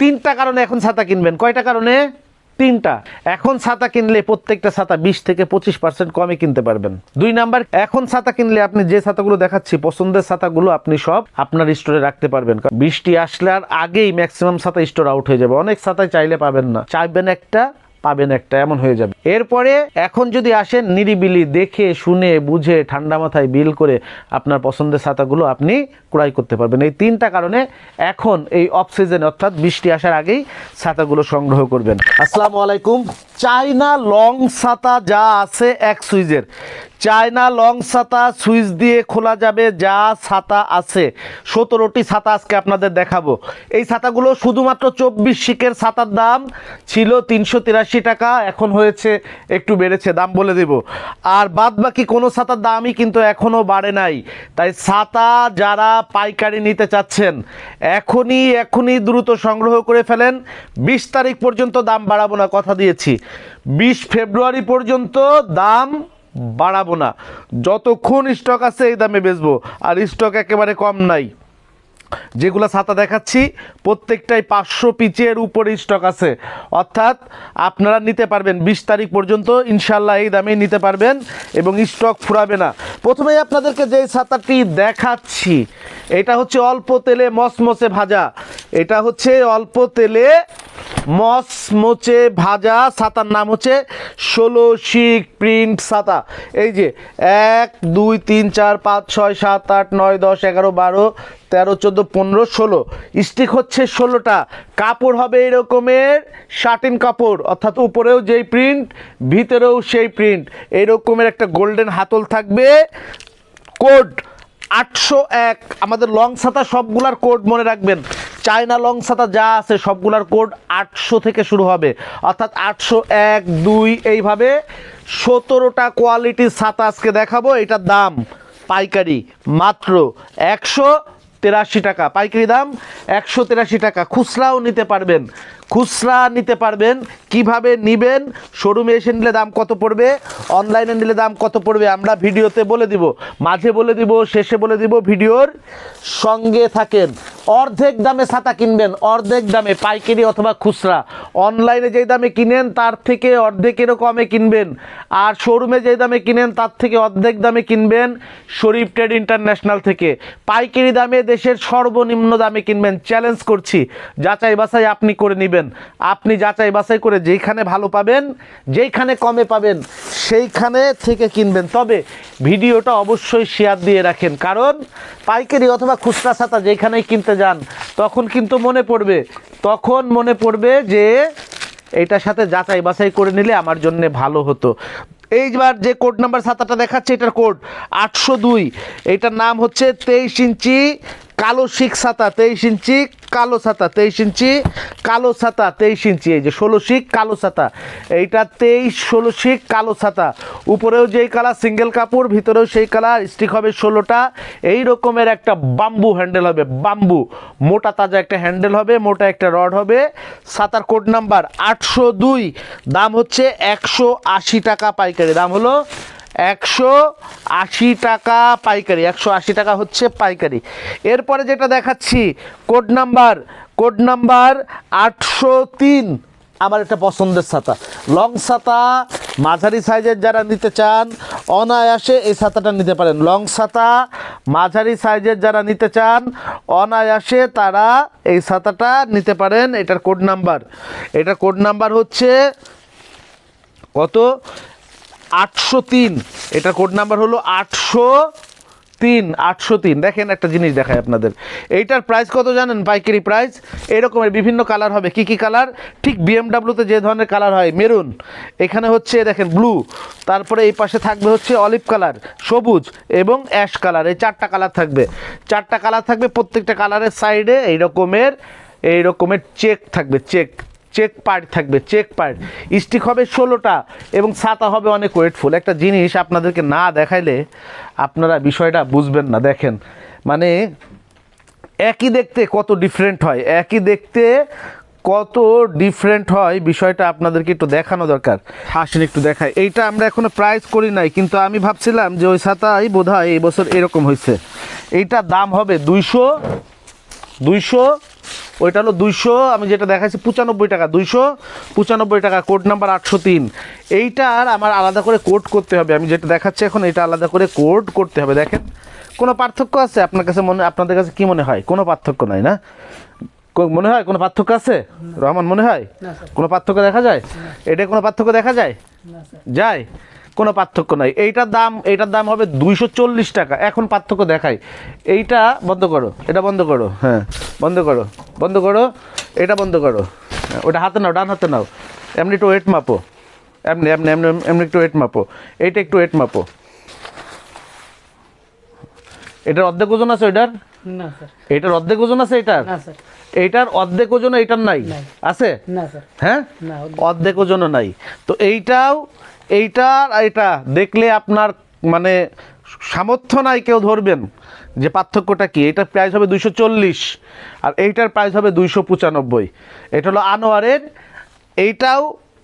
তিনটা কারণে এখন ছাতা কিনবেন। কয়টা কারণে? তিনটা। এখন ছাতা কিনলে প্রত্যেকটা ছাতা বিশ থেকে পঁচিশ পার্সেন্ট কমে কিনতে পারবেন। দুই নাম্বার, এখন ছাতা কিনলে আপনি যে ছাতাগুলো দেখাচ্ছি, পছন্দের ছাতাগুলো আপনি সব আপনার স্টোরে রাখতে পারবেন। বৃষ্টি আসলে আর আগেই ম্যাক্সিমাম ছাতা স্টোর আউট হয়ে যাবে। অনেক ছাতাই চাইলে পাবেন না। চাইবেন একটা পাবেন একটা, এমন হয়ে যাবে। এরপরে এখন যদি আসেন নিরিবিলি দেখে, শুনে, বুঝে, ঠান্ডা মাথায় বিল করে আপনার পছন্দের ছাতাগুলো আপনি ক্রয় করতে পারবেন। এই তিনটা কারণে এখন এই অফ সিজনে অর্থাৎ বৃষ্টি আসার আগেই ছাতাগুলো সংগ্রহ করবেন। আসসালামু আলাইকুম। চাইনা লং ছাতা যা আছে এক সুইজের। চায়না লং ছাতা সুইচ দিয়ে খোলা যাবে যা ছাতা আছে। সতেরোটি ছাতা আজকে আপনাদের দেখাবো। এই ছাতাগুলো শুধুমাত্র চব্বিশ শিকের ছাতার দাম ছিল তিনশো তিরাশি টাকা, এখন হয়েছে একটু বেড়েছে, দাম বলে দেব। আর বাদ বাকি কোনো ছাতার দামই কিন্তু এখনও বাড়ে নাই। তাই ছাতা যারা পাইকারি নিতে চাচ্ছেন, এখনই এখনই দ্রুত সংগ্রহ করে ফেলেন। বিশ তারিখ পর্যন্ত দাম বাড়াবো না, কথা দিয়েছি। বিশ ফেব্রুয়ারি পর্যন্ত দাম বাড়াবো না। যতক্ষণ স্টক আছে এই দামে বেচবো, আর স্টক একেবারে কম নাই। যেগুলো ছাতা দেখাচ্ছি, প্রত্যেকটাই পাঁচশো পিচের উপরে স্টক আছে। অর্থাৎ আপনারা নিতে পারবেন, বিশ তারিখ পর্যন্ত ইনশাল্লাহ এই দামেই নিতে পারবেন এবং স্টক ফুরাবে না। প্রথমেই আপনাদেরকে যে ছাতাটি দেখাচ্ছি, এটা হচ্ছে অল্প তেলে মসমসে ভাজা। এটা হচ্ছে অল্প তেলে মচমচে ভাজা, ছাতার নাম হচ্ছে ষোলো শিক প্রিন্ট ছাতা। এই যে, এক, দুই, তিন, চার, পাঁচ, ছয়, সাত, আট, নয়, দশ, এগারো, বারো তেরো, চোদ্দ, পনেরো, ষোলো। স্টিক হচ্ছে ষোলোটা। কাপড় হবে এরকমের শার্টিন কাপড়, অর্থাৎ উপরেও যেই প্রিন্ট, ভিতরেও সেই প্রিন্ট। এরকমের একটা গোল্ডেন হাতল থাকবে। কোড আটশো এক। আমাদের লং ছাতা সবগুলার কোড মনে রাখবেন। চায়না লং ছাতা যা আছে সবগুলার কোড আটশো থেকে শুরু হবে। অর্থাৎ আটশো এক, দুই, এইভাবে সতেরোটা কোয়ালিটির ছাতা আজকে দেখাবো। এটার দাম পাইকারি মাত্র একশো তেরাশি টাকা। পাইকারি দাম একশো তেরাশি টাকা। খুচরাও নিতে পারবেন। খুচরা নিতে পারবেন। কীভাবে নিবেন? শোরুমে এসে নিলে দাম কত পড়বে? অনলাইনে নিলে দাম কত পড়বে? আমরা ভিডিওতে বলে দিব। মাঝে বলে দিব, শেষে বলে দিব ভিডিওর সঙ্গে থাকেন। অর্ধেক দামে ছাতা কিনবেন, অর্ধেক দামে পাইকারি অথবা খুচরা। অনলাইনে যেই দামে কিনেন, তার থেকে অর্ধেকেরও কমে কিনবেন। আর শোরুমে যেই দামে কিনেন, তার থেকে অর্ধেক দামে কিনবেন শরীফ ট্রেড ইন্টারন্যাশনাল থেকে। পাইকারি দামে দেশের সর্বনিম্ন দামে কিনবেন। চ্যালেঞ্জ করছি। যাচাই বাছাই আপনি করে নেবেন। আপনি যাচাই বাছাই করে যেইখানে ভালো পাবেন, যেইখানে কমে পাবেন, সেইখানে থেকে কিনবেন। তবে ভিডিওটা অবশ্যই শেয়ার দিয়ে রাখেন। কারণ পাইকারি অথবা খুচরা ছাতা যেখানেই কিনতে যান, তখন কিন্তু মনে পড়বে, তখন মনে পড়বে যে এটার সাথে যাচাই বাছাই করে নিলে আমার জন্য ভালো হতো। এইবার যে কোড নাম্বার ছাতাটা দেখাচ্ছে, এটার কোড আটশো দুই। এটার নাম হচ্ছে তেইশ ইঞ্চি কালো শিক ছাতা তেইশ ইঞ্চি, কালো ছাতা তেইশ ইঞ্চি, কালো ছাতা তেইশ ইঞ্চি, এই যে ষোলো শিক কালো ছাতা। এইটা তেইশ, ষোলো শিক কালো ছাতা। উপরেও যেই কালার, সিঙ্গেল কাপড়, ভিতরেও সেই কালার, স্টিক হবে ষোলোটা। এই রকমের একটা বাম্বু হ্যান্ডেল হবে, বাম্বু। মোটা তাজা একটা হ্যান্ডেল হবে, মোটা একটা রড হবে। ছাতার কোড নাম্বার আটশো দুই। দাম হচ্ছে একশো আশি টাকা পাইকারি। দাম হলো একশো আশি টাকা পাইকারি, একশো আশি টাকা হচ্ছে পাইকারি। এরপরে যেটা দেখাচ্ছি, কোড নাম্বার কোড নাম্বার আটশো তিন। আমার একটা পছন্দের ছাতা। লং ছাতা, মাঝারি সাইজের যারা নিতে চান, অনায়াসে এই ছাতাটা নিতে পারেন। লং ছাতা, মাঝারি সাইজের যারা নিতে চান, অনায়াসে তারা এই ছাতাটা নিতে পারেন। এটার কোড নাম্বার। এটার কোড নাম্বার হচ্ছে কত? আটশো তিন। এটা কোড নাম্বার হলো আটশো তিন আটশো তিন। দেখেন একটা জিনিস দেখায় আপনাদের। এইটার প্রাইস কত জানেন? পাইকারি প্রাইস এরকমের বিভিন্ন কালার হবে। কি কি কালার ঠিক বিএমডাব্লিউতে যে ধরনের কালার হয়, মেরুন। এখানে হচ্ছে, দেখেন ব্লু তারপরে এই পাশে থাকবে হচ্ছে অলিভ কালার সবুজ এবং অ্যাশ কালার এই চারটা কালার থাকবে। চারটা কালার থাকবে প্রত্যেকটা কালারের সাইডে এই রকমের এই রকমের চেক থাকবে চেক চেক পার্ট থাকবে, চেক পার্ট। স্টিক হবে ষোলোটা এবং ছাতা হবে অনেক ওয়েটফুল। একটা জিনিস আপনাদেরকে না দেখাইলে আপনারা বিষয়টা বুঝবেন না, দেখেন। মানে একই দেখতে কত ডিফারেন্ট হয়, একই দেখতে কত ডিফারেন্ট হয়, বিষয়টা আপনাদেরকে একটু দেখানো দরকার। আসেন একটু দেখায় এইটা আমরা এখনও প্রাইস করি নাই, কিন্তু আমি ভাবছিলাম যে ওই ছাতাই বোধ হয় এই বছর এরকম হয়েছে এইটার দাম হবে দুইশো দুইশো ওইটা হলো দুইশো আমি যেটা দেখাচ্ছি পঁচানব্বই টাকা দুইশো পঁচানব্বই টাকা কোড নাম্বার আটশো তিন। এইটার আমার আলাদা করে কোড করতে হবে আমি যেটা দেখাচ্ছি এখন এটা আলাদা করে কোড করতে হবে দেখেন। কোনো পার্থক্য আছে আপনার কাছে মনে আপনাদের কাছে কি মনে হয়? কোনো পার্থক্য নাই না? মনে হয় কোনো পার্থক্য আছে? রহমান মনে হয়? কোনো পার্থক্য দেখা যায়? এটা কোনো পার্থক্য দেখা যায়? যায়? কোনো পার্থক্য নাই। এইটার দাম এইটার দাম হবে দুইশো চল্লিশ টাকা। এখন পার্থক্য দেখাই। এইটা বন্ধ করো এটা বন্ধ করো হ্যাঁ বন্ধ করো বন্ধ করো এটা বন্ধ করো। হ্যাঁ, ওটা হাতে নাও ডান হাতে নাও। এমনি একটু ওয়েট মাপো। এমনি এমনি এমনি এমনি একটু ওয়েট মাপো। এইটা একটু ওয়েট মাপো। এটার অর্ধেক ওজন আছে ওইটার? না স্যার। এইটার অর্ধেক ওজন আছে এটার? না স্যার। এইটার অর্ধেক ওজন এইটার নাই? নাই। আছে? না স্যার। হ্যাঁ? অর্ধেক। ওজনও নাই। তো এইটাও এইটার এটা দেখলে আপনার মানে সামর্থ্য নাই কেউ ধরবেন। যে পার্থক্যটা কি? এটার প্রাইস হবে দুইশো চল্লিশ আর এইটার প্রাইস হবে দুইশো পঁচানব্বই। এটা হলো আনোয়ারের এইটাও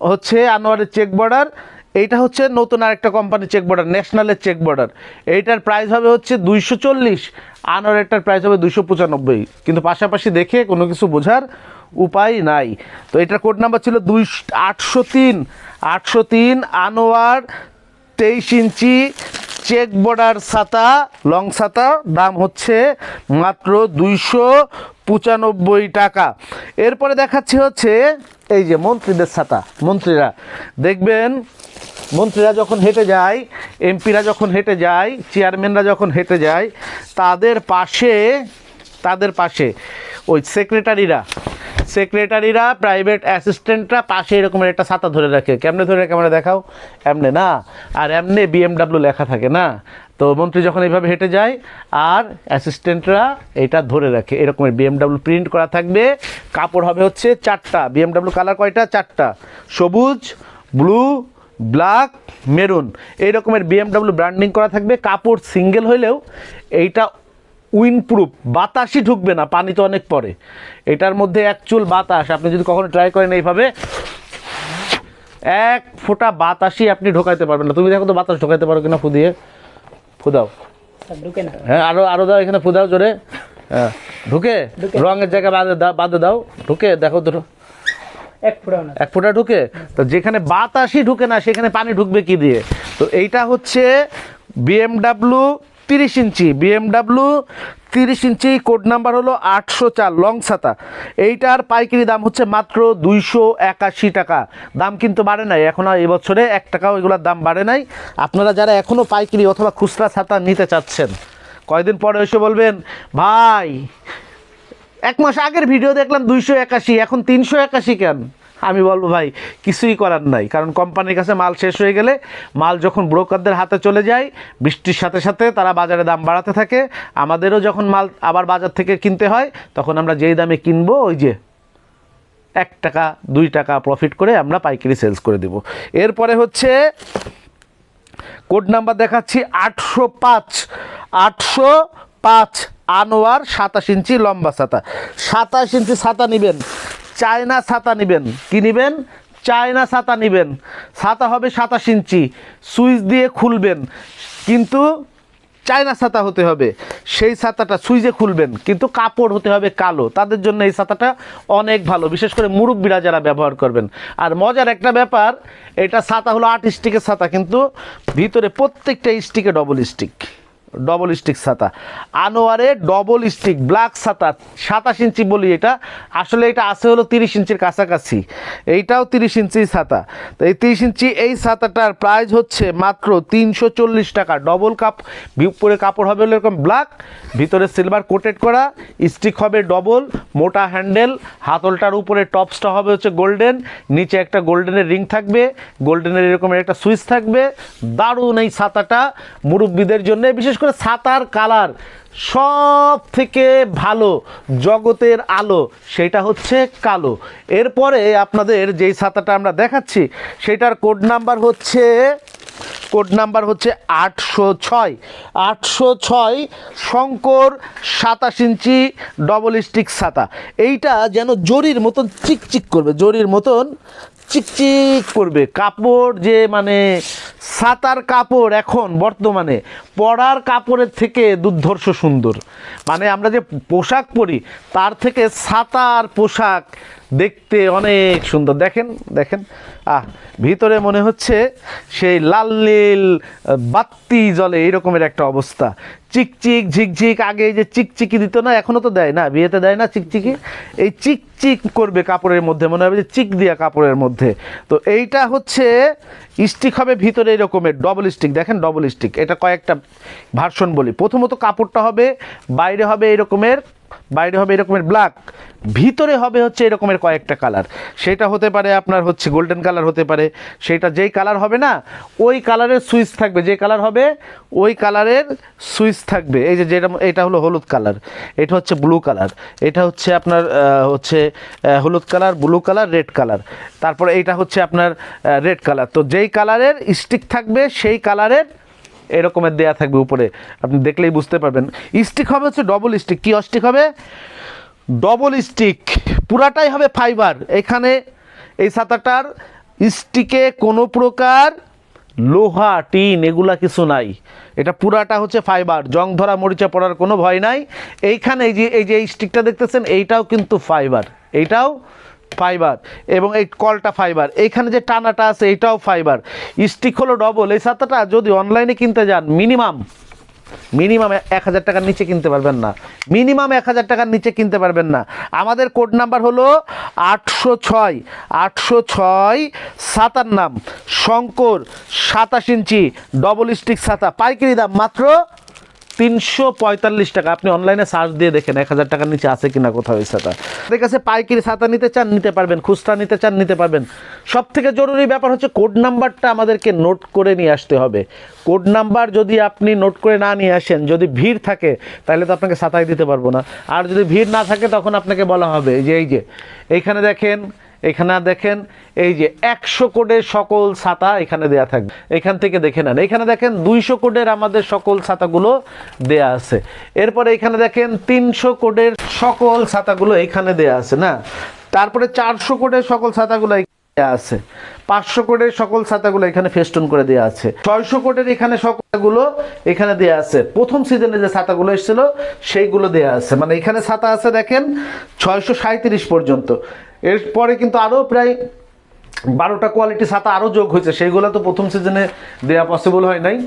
হচ্ছে আনোয়ারের চেক বর্ডার এইটা হচ্ছে নতুন আরেকটা কোম্পানি চেক বর্ডার ন্যাশনালের চেক বর্ডার এইটার প্রাইস হবে হচ্ছে দুইশো চল্লিশ আনোয়ারেরটার প্রাইস হবে দুশো পঁচানব্বই। কিন্তু পাশাপাশি দেখে কোনো কিছু বোঝার উপায় নাই। তো এটার কোড নাম্বার ছিল দুই আটশো তিন আটশো তিন আনোয়ার তেইশ ইঞ্চি চেক বর্ডার ছাতা, লং ছাতা, দাম হচ্ছে মাত্র দুইশো পঁচানব্বই টাকা। এরপরে দেখাচ্ছি হচ্ছে এই যে মন্ত্রীদের ছাতা, মন্ত্রীরা। দেখবেন, মন্ত্রীরা যখন হেঁটে যায়, এমপিরা যখন হেঁটে যায়, চেয়ারম্যানরা যখন হেঁটে যায়, তাদের পাশে তাদের পাশে ওই সেক্রেটারিরা সেক্রেটারিরা প্রাইভেট অ্যাসিস্ট্যান্টরা পাশে এরকমের একটা ছাতা ধরে রাখে। কেমনে ধরে রাখে আমরা দেখাও? এমনে না? আর এমনে বিএমডাব্লিউ লেখা থাকে না। তো মন্ত্রী যখন এইভাবে হেঁটে যায়, আর অ্যাসিস্ট্যান্টরা এটা ধরে রাখে। এরকমের বিএমডাব্লিউ প্রিন্ট করা থাকবে। কাপড় হবে হচ্ছে চারটা। বিএমডাব্লিউ কালার কয়টা? চারটা। সবুজ ব্লু ব্ল্যাক মেরুন এই রকমের বিএমডাব্লিউ ব্র্যান্ডিং করা থাকবে। কাপড় সিঙ্গেল হইলেও এইটা উইনপ্রুফ বাতাসই ঢুকবে না পানি তো অনেক পরে এটার মধ্যে অ্যাকচুয়াল বাতাস আপনি যদি কখনো ট্রাই করেন এইভাবে এক ফোঁটা বাতাসই আপনি ঢোকাইতে পারবেন না। তুমি দেখো তো বাতাস ঢোকাইতে পারো কিনা ফু দিয়ে। ফুদাও হ্যাঁ আরও আরও দাও এখানে ফুদাও জোরে। হ্যাঁ ঢুকে। রঙের জায়গায় বাঁধে দাও বাঁধে দাও। ঢুকে দেখো ফুটাও এক ফোঁটা ঢুকে? তো যেখানে বাতাসই ঢুকে না সেখানে পানি ঢুকবে কি দিয়ে? তো এইটা হচ্ছে বিএমডাব্লিউ তিরিশ ইঞ্চি বিএমডাব্লিউ তিরিশ ইঞ্চি কোড নাম্বার হলো আটশো চার লং ছাতা। এইটার পাইকারি দাম হচ্ছে মাত্র দুইশো একাশি টাকা। দাম কিন্তু বাড়ে নাই এখনও এই বছরে এক টাকাও এগুলোর দাম বাড়ে নাই। আপনারা যারা এখনও পাইকারি অথবা খুচরা ছাতা নিতে চাচ্ছেন, কয়দিন পরে এসে বলবেন, ভাই, এক মাস আগের ভিডিও দেখলাম দুইশো একাশি, এখন তিনশো একাশি কেন? আমি বলব ভাই, কিছুই করার নাই। কারণ কোম্পানির কাছে মাল শেষ হয়ে গেলে মাল যখন ব্রোকারদের হাতে চলে যায়, বৃষ্টির সাথে সাথে তারা বাজারে দাম বাড়াতে থাকে। আমাদেরও যখন মাল আবার বাজার থেকে কিনতে হয়, তখন আমরা যেই দামে কিনবো, ওই যে এক টাকা, দুই টাকা প্রফিট করে আমরা পাইকারি সেলস করে দেব। এরপরে হচ্ছে কোড নাম্বার দেখাচ্ছি, আটশো পাঁচ। আটশো পাঁচ আনোয়ার সাতাশ ইঞ্চি লম্বা ছাতা। সাতাশ ইঞ্চি ছাতা নেবেন। চায়না ছাতা নেবেন। কি নেবেন? চায়না ছাতা নেবেন। ছাতা হবে সাতাশ ইঞ্চি। সুইচ দিয়ে খুলবেন। কিন্তু চায়না ছাতা হতে হবে। সেই ছাতাটা সুইচে খুলবেন। কিন্তু কাপড় হতে হবে কালো। তাদের জন্য এই ছাতাটা অনেক ভালো। বিশেষ করে মুরব্বীরা যারা ব্যবহার করবেন। আর মজার একটা ব্যাপার, এটা ছাতা হলো আট স্টিকের ছাতা। কিন্তু ভিতরে প্রত্যেকটা স্টিকে ডবল স্টিক ডবল স্টিক ছাতা। আনোয়ারে ডবল স্টিক ব্ল্যাক ছাতা, সাতাশ ইঞ্চি বলি এটা। আসলে এটা আছে হলো তিরিশ ইঞ্চির কাছাকাছি। এইটাও তিরিশ ইঞ্চি ছাতা। তো এই তিরিশ ইঞ্চি এই ছাতাটার প্রাইস হচ্ছে মাত্র তিনশো চল্লিশ টাকা। ডবল কাপ উপরে কাপড় হবে এরকম ব্ল্যাক ভিতরে সিলভার কোটেড করা স্টিক হবে ডবল মোটা হ্যান্ডেল হাতলটার উপরে টপসটা হবে হচ্ছে গোল্ডেন নিচে একটা গোল্ডেনের রিং থাকবে গোল্ডেনের এরকমের একটা সুইচ থাকবে। দারুণ এই ছাতাটা মুরব্বীদের জন্য, বিশেষ করে ছাতার কালার সব থেকে ভালো জগতের আলো, সেটা হচ্ছে কালো। এরপরে আপনাদের যেই ছাতাটা আমরা দেখাচ্ছি, সেটার কোড নাম্বার হচ্ছে, কোড নাম্বার হচ্ছে আটশো ছয়। আটশো ছয় শঙ্কর সাতাশ ইঞ্চি ডবল স্টিক ছাতা এইটা যেন জরির মতন চিকচিক করবে, জরির মতন চিকচিক করবে। কাপড় যে মানে ছাতার কাপড় এখন বর্তমানে, পরার কাপড়ের থেকে দুর্ধর্ষ সুন্দর। মানে আমরা যে পোশাক পরি, তার থেকে সাতার পোশাক দেখতে অনেক সুন্দর। দেখেন দেখেন। আহ, ভিতরে মনে হচ্ছে সেই লাল নীল বাত্তি জলে এইরকমের একটা অবস্থা। চিকচিক, ঝিকঝিক, আগে যে চিকচিকি দিত না, এখনও তো দেয় না, বিয়েতে দেয় না চিকচিকি। এই চিকচিক করবে কাপড়ের মধ্যে, মনে হবে যে চিক দিয়া কাপড়ের মধ্যে। তো এইটা হচ্ছে স্টিক হবে ভিতরে এরকমের ডবল স্টিক। দেখেন ডবল স্টিক, এটা কয়েকটা ভার্সন বলি। প্রথমত কাপড়টা হবে, বাইরে হবে এরকমের বাইরে হবে এরকমের ব্ল্যাক ভিতরে হবে হচ্ছে এরকমের কয়েকটা কালার সেটা হতে পারে আপনার হচ্ছে গোল্ডেন কালার হতে পারে, সেটা যেই কালার হবে না, ওই কালারের সুইচ থাকবে। যে কালার হবে, ওই কালারের সুইচ থাকবে। এই যে যেটা, এটা হলো হলুদ কালার এটা হচ্ছে ব্লু কালার এটা হচ্ছে আপনার হচ্ছে হলুদ colour blue colour red colour তারপরে এইটা হচ্ছে আপনার রেড কালার তো যেই কালারের স্টিক থাকবে, সেই কালারের এরকমের দেয়া থাকবে উপরে। আপনি দেখলেই বুঝতে পারবেন। স্টিক হবে হচ্ছে ডবল স্টিক কি স্টিক হবে? ডবল স্টিক পুরাটাই হবে ফাইবার এখানে এই ছাতাটার স্টিকে কোনো প্রকার লোহা, টিন এগুলা কিছু নাই। এটা পুরাটা হচ্ছে ফাইবার জং ধরা মরিচা পড়ার কোনো ভয় নাই। এইখানে এই যে এই যে এই স্টিকটা দেখতেছেন, এইটাও কিন্তু ফাইবার এইটাও ফাইবার এবং এই কলটা ফাইবার। এইখানে যে টানাটা আছে, এটাও ফাইবার। স্টিক হলো ডবল এই ছাতাটা যদি অনলাইনে কিনতে যান মিনিমাম মিনিমাম এক হাজার টাকার নিচে কিনতে পারবেন না। মিনিমাম এক হাজার টাকার নিচে কিনতে পারবেন না। আমাদের কোড নাম্বার হলো আটশো ছয় আটশো ছয় সাতার নাম, শঙ্কর সাতাশ ইঞ্চি ডবল স্টিক ছাতা। পাইকারি দাম মাত্র তিনশো পঁয়তাল্লিশ টাকা। আপনি অনলাইনে সার্চ দিয়ে দেখেন, এক হাজার টাকার নিচে আছে কিনা কোথাও এই ছাতা আপনাদের কাছে পাইকারি ছাতা নিতে চান, নিতে পারবেন, খুচরা নিতে চান, নিতে পারবেন। সব থেকে জরুরি ব্যাপার হচ্ছে কোড নাম্বারটা আমাদেরকে নোট করে নিয়ে আসতে হবে। কোড নাম্বার যদি আপনি নোট করে না নিয়ে আসেন, যদি ভিড় থাকে, তাহলে তো আপনাকে ছাতাই দিতে পারব না। আর যদি ভিড় না থাকে, তখন আপনাকে বলা হবে যে, এই যে, এইখানে দেখেন এখানে দেখেন, এই যে একশো কোডের সকল ছাতা এখানে দেয়া থাকবে। এখান থেকে দেখে নেন। এখানে দেখেন দুইশো কোডের আমাদের সকল ছাতাগুলো দেয়া আছে। এরপরে এখানে দেখেন তিনশো কোডের সকল ছাতাগুলো এখানে দেয়া আছে, না? তারপরে চারশো কোডের সকল ছাতাগুলো দেয়া আছে। পাঁচশো কোডের সকল ছাতাগুলো এখানে ফেস্টুন করে দেওয়া আছে। ছয়শো কোটের এখানে সকলগুলো এখানে দেওয়া আছে। প্রথম সিজনে যে ছাতাগুলো এসেছিল, সেইগুলো দেওয়া আছে। মানে এখানে ছাতা আছে, দেখেন, ছয়শো পর্যন্ত। এরপরে কিন্তু আরও প্রায় বারোটা কোয়ালিটি ছাতা আরও যোগ হয়েছে। সেইগুলো তো প্রথম সিজনে দেওয়া পসিবল হয় নাই।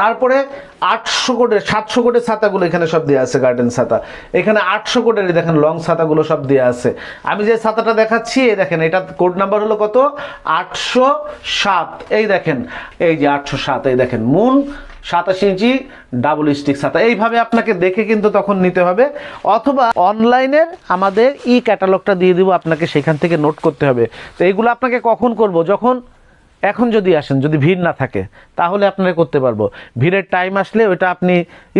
তারপরে আটশো কোটের, সাতশো কোটের ছাতাগুলো এখানে সব দেওয়া আছে গার্ডেন ছাতা। এখানে আটশো কোটের দেখেন লং ছাতাগুলো সব দেওয়া আছে। আমি যে ছাতাটা দেখাচ্ছি, এই দেখেন, এটা কোড নাম্বার হলো কত? আটশো সাত। এই দেখেন, এই যে আটশো সাত, এই দেখেন মুন সাতাশ ইঞ্চি ডাবল স্টিক ছাতা। এইভাবে আপনাকে দেখে কিন্তু তখন নিতে হবে। অথবা অনলাইনের আমাদের ই ক্যাটালগটা দিয়ে দিব, আপনাকে সেখান থেকে নোট করতে হবে। তো এইগুলো আপনাকে কখন করব? যখন, এখন যদি আসেন, যদি ভিড় না থাকে, তাহলে আপনারা করতে পারব। ভিড়ের টাইম আসলে ওটা আপনি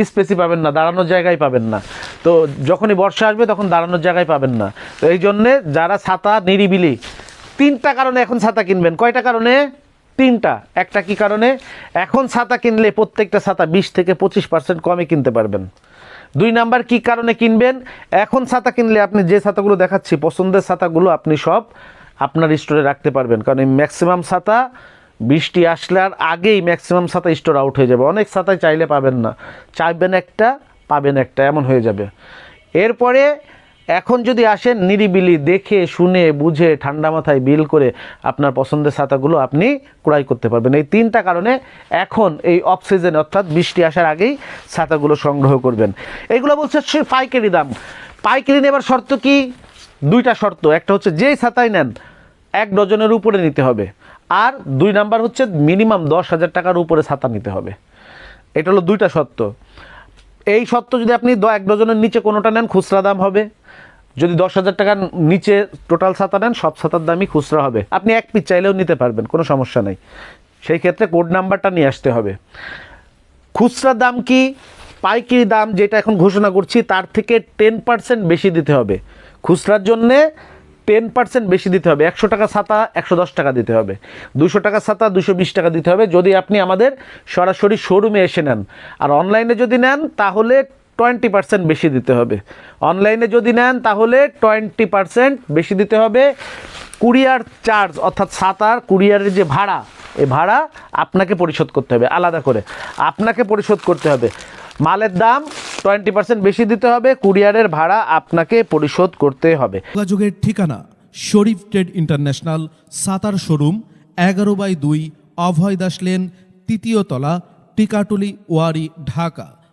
স্পেসি পাবেন না, দাঁড়ানোর জায়গায় পাবেন না। তো যখনই বর্ষা আসবে, তখন দাঁড়ানোর জায়গায় পাবেন না। তো এই জন্যে যারা ছাতা নিরিবিলি, তিনটা কারণে এখন ছাতা কিনবেন। কয়টা কারণে? তিনটা। একটা কি কারণে? এখন ছাতা কিনলে প্রত্যেকটা ছাতা বিশ থেকে পঁচিশ পার্সেন্ট কমে কিনতে পারবেন। দুই নাম্বার, কি কারণে কিনবেন? এখন ছাতা কিনলে আপনি যে ছাতাগুলো দেখাচ্ছি, পছন্দের ছাতাগুলো আপনি সব আপনার স্টোরে রাখতে পারবেন। কারণ এই ম্যাক্সিমাম ছাতা বৃষ্টি আসলে আর আগেই ম্যাক্সিমাম ছাতা স্টোর আউট হয়ে যাবে। অনেক ছাতায় চাইলে পাবেন না। চাইবেন একটা, পাবেন একটা, এমন হয়ে যাবে। এরপরে এখন যদি আসেন নিরিবিলি দেখে, শুনে, বুঝে, ঠান্ডা মাথায় বিল করে আপনার পছন্দের ছাতাগুলো আপনি ক্রয় করতে পারবেন। এই তিনটা কারণে এখন এই অফ সিজনে অর্থাৎ বৃষ্টি আসার আগেই ছাতাগুলো সংগ্রহ করবেন। এইগুলো বলছে হচ্ছে পাইকারি দাম। পাইকারি নেবার শর্ত কি? দুইটা শর্ত। একটা হচ্ছে যেই ছাতাই নেন, এক ডজনের উপরে নিতে হবে। আর দুই নাম্বার হচ্ছে মিনিমাম দশ হাজার টাকার উপরে ছাতা নিতে হবে। এটা হলো দুইটা শর্ত। এই শর্ত যদি আপনি এক ডজনের নিচে কোনোটা নেন, খুচরা দাম হবে। যদি দশ হাজার টাকার নিচে টোটাল ছাতা নেন, সব ছাতার দামই খুচরা হবে। আপনি এক পিস চাইলেও নিতে পারবেন, কোনো সমস্যা নেই। সেই ক্ষেত্রে কোড নাম্বারটা নিয়ে আসতে হবে। খুচরা দাম কি? পাইকারি দাম যেটা এখন ঘোষণা করছি, তার থেকে টেন পার্সেন্ট বেশি দিতে হবে। খুচরার জন্যে টেন পার্সেন্ট বেশি দিতে হবে। একশো টাকা ছাতা, একশো দশ টাকা দিতে হবে। দুশো টাকা ছাতা, দুশো বিশ টাকা দিতে হবে। যদি আপনি আমাদের সরাসরি শোরুমে এসে নেন, আর অনলাইনে যদি নেন, তাহলে টোয়েন্টি পার্সেন্ট বেশি দিতে হবে। অনলাইনে যদি নেন, তাহলে টোয়েন্টি পার্সেন্ট বেশি দিতে হবে। কুরিয়ার চার্জ, অর্থাৎ ছাতার কুরিয়ারের যে ভাড়া, এই ভাড়া আপনাকে পরিশোধ করতে হবে, আলাদা করে। আপনাকে পরিশোধ করতে হবে। মালের দাম টোয়েন্টি পার্সেন্ট বেশি দিতে হবে, কুরিয়ারের ভাড়া আপনাকে পরিশোধ করতে হবে। যোগাযোগের ঠিকানা, Sharif trade international, Sattar showroom, এগারো বাই দুই, অভয় দাস লেন, তৃতীয় তলা, টিকাটুলি ওয়ারি, ঢাকা।